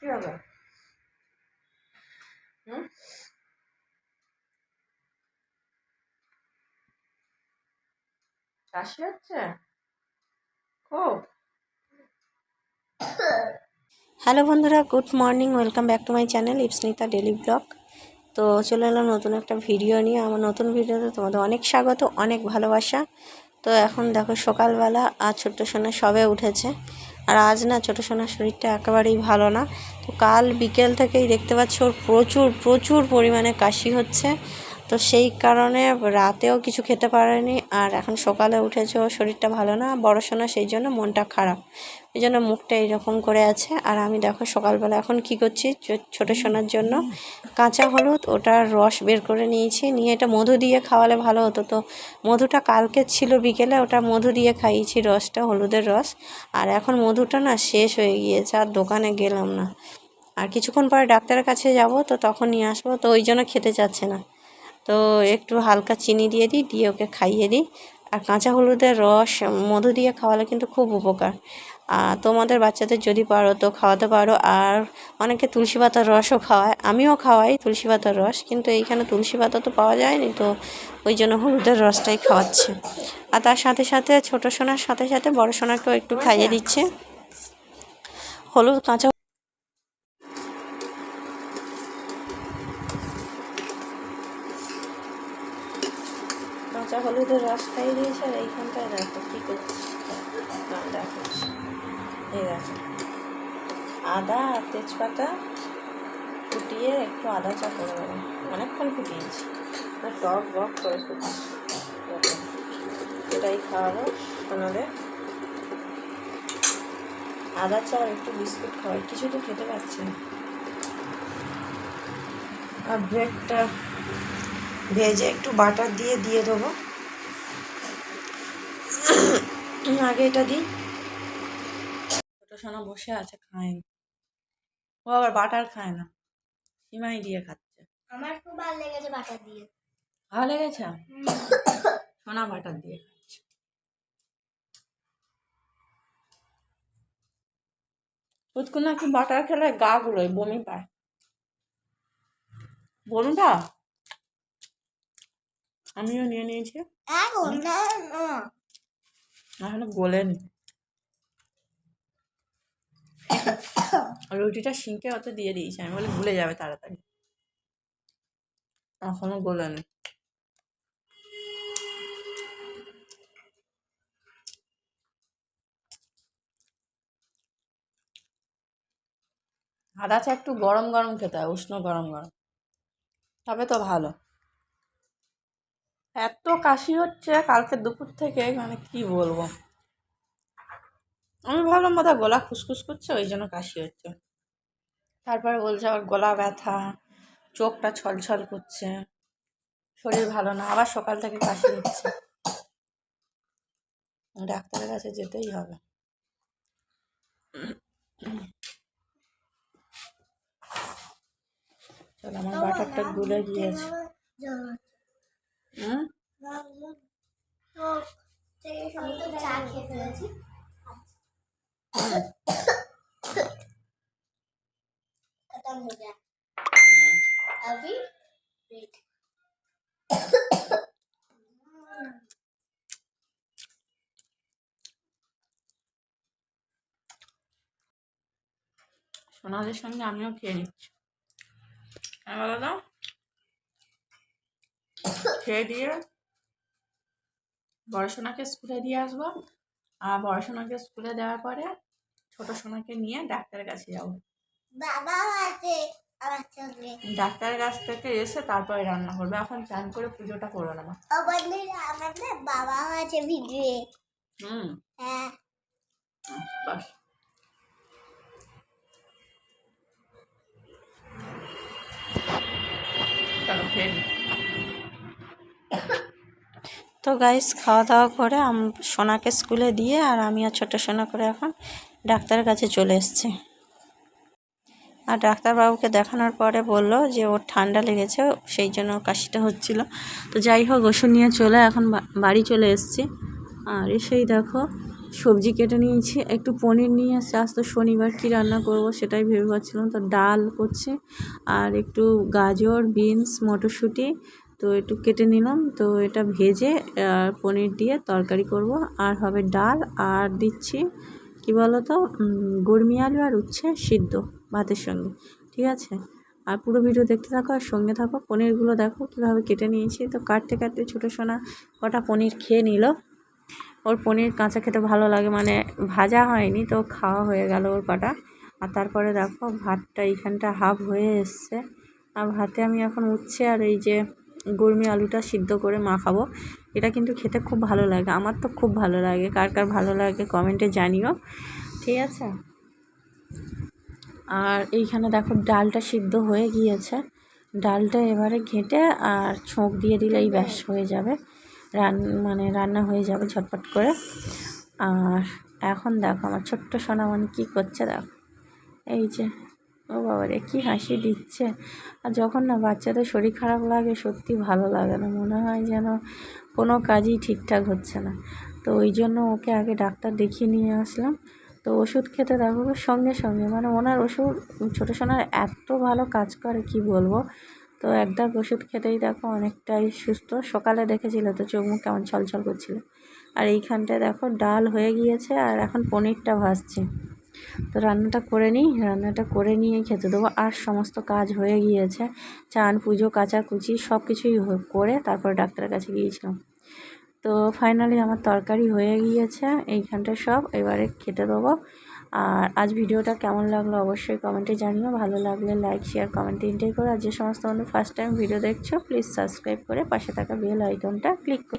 কি হবে? কাশি হচ্ছে? খুব। হ্যালো বন্ধুরা, good morning, welcome back to my channel Ipsnita daily blog. তো চলে এলাম নতুন একটা ভিডিও নিয়ে। আমার নতুন ভিডিওতে তোমাদের অনেক স্বাগত, অনেক ভালোবাসা। তো এখন দেখো সকালবেলা আর ছোট্ট সোনা সবে উঠেছে। আর আজ না ছোটো সোনার শরীরটা একেবারেই ভালো না। তো কাল বিকেল থেকেই দেখতে পাচ্ছ ওর প্রচুর প্রচুর পরিমাণে কাশি হচ্ছে। তো সেই কারণে রাতেও কিছু খেতে পারেনি আর এখন সকালে উঠেছে শরীরটা ভালো না বড় সোনা সেই জন্য মনটা খারাপ। ওই জন্য মুখটা এইরকম করে আছে। আর আমি দেখো সকালবেলা এখন কি করছি ছোটো সোনার জন্য কাঁচা হলুদ, ওটার রস বের করে নিয়েছি, নিয়ে এটা মধু দিয়ে খাওয়ালে ভালো হতো। তো মধুটা কালকে ছিল বিকেলে, ওটা মধু দিয়ে খাইয়েছি রসটা, হলুদের রস। আর এখন মধুটা না শেষ হয়ে গিয়েছে, আর দোকানে গেলাম না। আর কিছুক্ষণ পরে ডাক্তারের কাছে যাব, তো তখন নিয়ে আসব, তো ওই জন্য খেতে চাচ্ছে না। তো একটু হালকা চিনি দিয়ে দিই, দিয়ে ওকে খাইয়ে দিই। আর কাঁচা হলুদের রস, মধু দিয়ে খাওয়ালে কিন্তু খুব উপকার। আর তোমাদের বাচ্চাদের যদি পারো তো খাওয়াতে পারো। আর অনেকে তুলসী পাতার রসও খাওয়ায়, আমিও খাওয়াই তুলসী পাতার রস, কিন্তু এইখানে তুলসী পাতা তো পাওয়া যায়নি, তো ওই জন্য হলুদের রসটাই খাওয়াচ্ছে। আর তার সাথে সাথে ছোটো সোনার সাথে সাথে বড় সোনাকেও একটু খাইয়ে দিচ্ছে। হলুদ, কাঁচা হলুদের রস খাইয়ে দিয়েছে আর এইখানটায় দেখো কী করছি না দেখো এই দেখো আদা আর তেজপাতা ফুটিয়ে একটু আদা চা করে দেবো। অনেকক্ষণ ফুটিয়েছি। টক বক করে ফুটিয়েছি। এটাই খাওয়াবো সোনাদের আদা চা একটু বিস্কুট খাওয়াই। কিছু তো খেতে পারছি না। আর ব্রেডটা ভেজে একটু বাটার দিয়ে দিয়ে দেবো। আগে এটা দিই। ছোটো সোনা বসে আছে খায়নি ও আবার বাটার খায় না। সিমাই দিয়ে খাচ্ছে। আমার খুব ভালো লেগেছে বাটার দিয়ে। ভালো লেগেছে? সোনা বাটার দিয়ে খাচ্ছে। নাকি বাটার খেলে গা গুলোয় বমি পায়। বমিটা আমিও নিয়ে নিয়েছি। এখন গোলেনি রুটিটা শিঙ্কে অত দিয়ে দিয়েছি, আমি বলে ভুলে যাবে তাড়াতাড়ি। এখনও গোলেনি আদা চা একটু গরম গরম খেতে হয়, উষ্ণ গরম গরম। তবে তো ভালো। এত কাশি হচ্ছে কালকে দুপুর থেকে মানে কি বলব? আমি ভাবলাম বোধহয় গলা খুসখুস করছে ওই জন্য কাশি হচ্ছে। তারপরে বলছে আবার গলা ব্যথা চোখটা ছলছল করছে শরীর ভালো না আবার সকাল থেকে কাশি হচ্ছে। ডাক্তারের কাছে যেতেই হবে। চল আমার বাটারটা গুলে গিয়েছে। হুম তো থেকে সবাই তো চা খেয়ে ফেলেছি হুম। खत्म हो गया अभी वेट সোনাদের সঙ্গে আমিও খেয়ে নিচ্ছি হ্যাঁ বলো তো খেয়ে দিয়ে? বড় সোনাকে স্কুলে দিয়ে আসব। আর বড় সোনাকে স্কুলে দেওয়ার পরে ছোট সোনাকে নিয়ে ডাক্তারের কাছে যাব। ডাক্তারের কাছ থেকে এসে তারপরে রান্না করবে। এখন চান করে পুজোটা করে নেব। বাবা আছে ভিডিও হুম। হ্যাঁ। বাস চলো খেয়ে তো গাইস খাওয়া দাওয়া করে সোনাকে স্কুলে দিয়ে আর আমি আর ছোটো সোনা করে এখন ডাক্তারের কাছে চলে এসেছি। আর ডাক্তারবাবুকে দেখানোর পরে বলল যে ওর ঠান্ডা লেগেছে, সেই জন্য কাশিটা হচ্ছিল। তো যাই হোক, ওষুধ নিয়ে চলে এখন বাড়ি চলে এসেছি। আর এসেই দেখো, সবজি কেটে নিয়েছি, একটু পনির নিয়ে এসে আজ তো শনিবার, কী রান্না করব সেটাই ভেবে পাচ্ছিলাম। তো ডাল করছি, আর একটু গাজর, বিনস, মটরশুঁটি তো একটু কেটে নিলাম। তো এটা ভেজে আর পনির দিয়ে তরকারি করব। আর হবে ডাল। আর দিচ্ছি কি বলো তো উম, গরমি আলু আর উচ্ছে সিদ্ধ ভাতের সঙ্গে। ঠিক আছে? আর পুরো ভিডিও দেখতে থাকো আর সঙ্গে থাকো। পনিরগুলো দেখো কীভাবে কেটে নিয়েছি। তো কাটতে কাটতে ছোটো সোনা কটা পনির খেয়ে নিল। ওর পনির কাঁচা খেতে ভালো লাগে মানে ভাজা হয়নি তো খাওয়া হয়ে গেল ওর কটা। আর তারপরে দেখো ভাতটা এইখানটা হাফ হয়ে এসছে। আর ভাতে আমি এখন উচ্ছে আর এই যে গরমি আলুটা সিদ্ধ করে মাখাবো। এটা কিন্তু খেতে খুব ভালো লাগে। আমার তো খুব ভালো লাগে। কার কার ভালো লাগে কমেন্টে জানিও। ঠিক আছে? আর এইখানে দেখো ডালটা সিদ্ধ হয়ে গিয়েছে। ডালটা এবারে ঘেঁটে আর ছোঁক দিয়ে দিলেই ব্যাস হয়ে যাবে। রান মানে রান্না হয়ে যাবে ঝটপট করে। আর এখন দেখো আমার ছোট্ট সোনামণি কী করছে দেখো। এই যে ও বাবারে, কী হাসি দিচ্ছে। আর যখন না বাচ্চাদের শরীর খারাপ লাগে, সত্যি ভালো লাগে না। মনে হয় যেন কোনো কাজই ঠিকঠাক হচ্ছে না। তো ওই জন্য ওকে আগে ডাক্তার দেখিয়ে নিয়ে আসলাম। তো ওষুধ খেতে দেখো সঙ্গে সঙ্গে। মানে ওনার ওষুধ, ছোটো সোনার এত ভালো কাজ করে, কি বলব? তো এক দাগ ওষুধ খেতেই দেখো অনেকটাই সুস্থ। সকালে দেখেছিল তো চোখ মুখ কেমন ছলছল করছিল। আর এইখানটায় দেখো ডাল হয়ে গিয়েছে, আর এখন পনিরটা ভাজছি। তো রান্নাটা করে নিই। রান্নাটা করে নিয়ে খেতে দেবো। আর সমস্ত কাজ হয়ে গিয়েছে। চান, পুজো, কাচাকুচি সব কিছুই করে তারপর ডাক্তারের কাছে গিয়েছিলাম। তো ফাইনালি আমার তরকারি হয়ে গিয়েছে। এইখানটা সব এবারে খেতে দেবো। আর আজ ভিডিওটা কেমন লাগল অবশ্যই কমেন্টে জানিও। ভালো লাগলে লাইক শেয়ার কমেন্ট তিনটেই করো। আর যে সমস্ত বন্ধু ফার্স্ট টাইম ভিডিও দেখছ প্লিজ সাবস্ক্রাইব করে পাশে থাকা বেল আইকনটা ক্লিক করো।